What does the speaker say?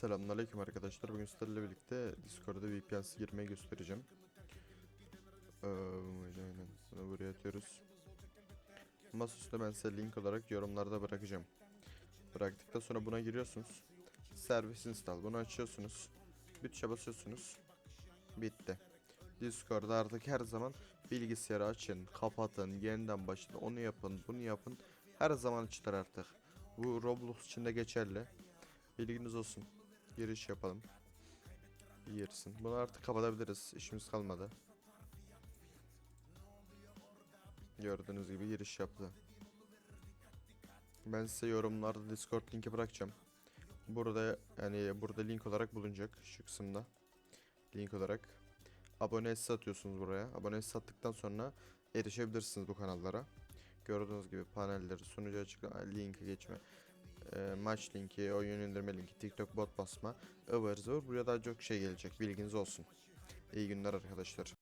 Selamünaleyküm arkadaşlar. Bugün sizlerle birlikte Discord'da VPN'si girmeyi göstereceğim. Ee, buraya atıyoruz. Masaüstü ben size link olarak yorumlarda bırakacağım. Bıraktıktan sonra buna giriyorsunuz. Servis install. Bunu açıyorsunuz. Tuşa basıyorsunuz. Bitti. Discord'da artık her zaman bilgisayarı açın, kapatın, yeniden başlayın, onu yapın, bunu yapın. Her zaman açılır artık. Bu Roblox için de geçerli. Bilginiz olsun. Giriş yapalım. Girsin. Bunu artık kapatabiliriz. İşimiz kalmadı. Gördüğünüz gibi giriş yaptı. Ben size yorumlarda Discord linki bırakacağım. Burada yani burada link olarak bulunacak şu kısımda. Link olarak. Abone satıyorsunuz buraya. Abone sattıktan sonra erişebilirsiniz bu kanallara. Gördüğünüz gibi panelleri, sunucu açıklama, linki geçme, e, maç linki, oyun indirme linki, TikTok bot basma, ıvır zıvır. Buraya daha çok şey gelecek. Bilginiz olsun. İyi günler arkadaşlar.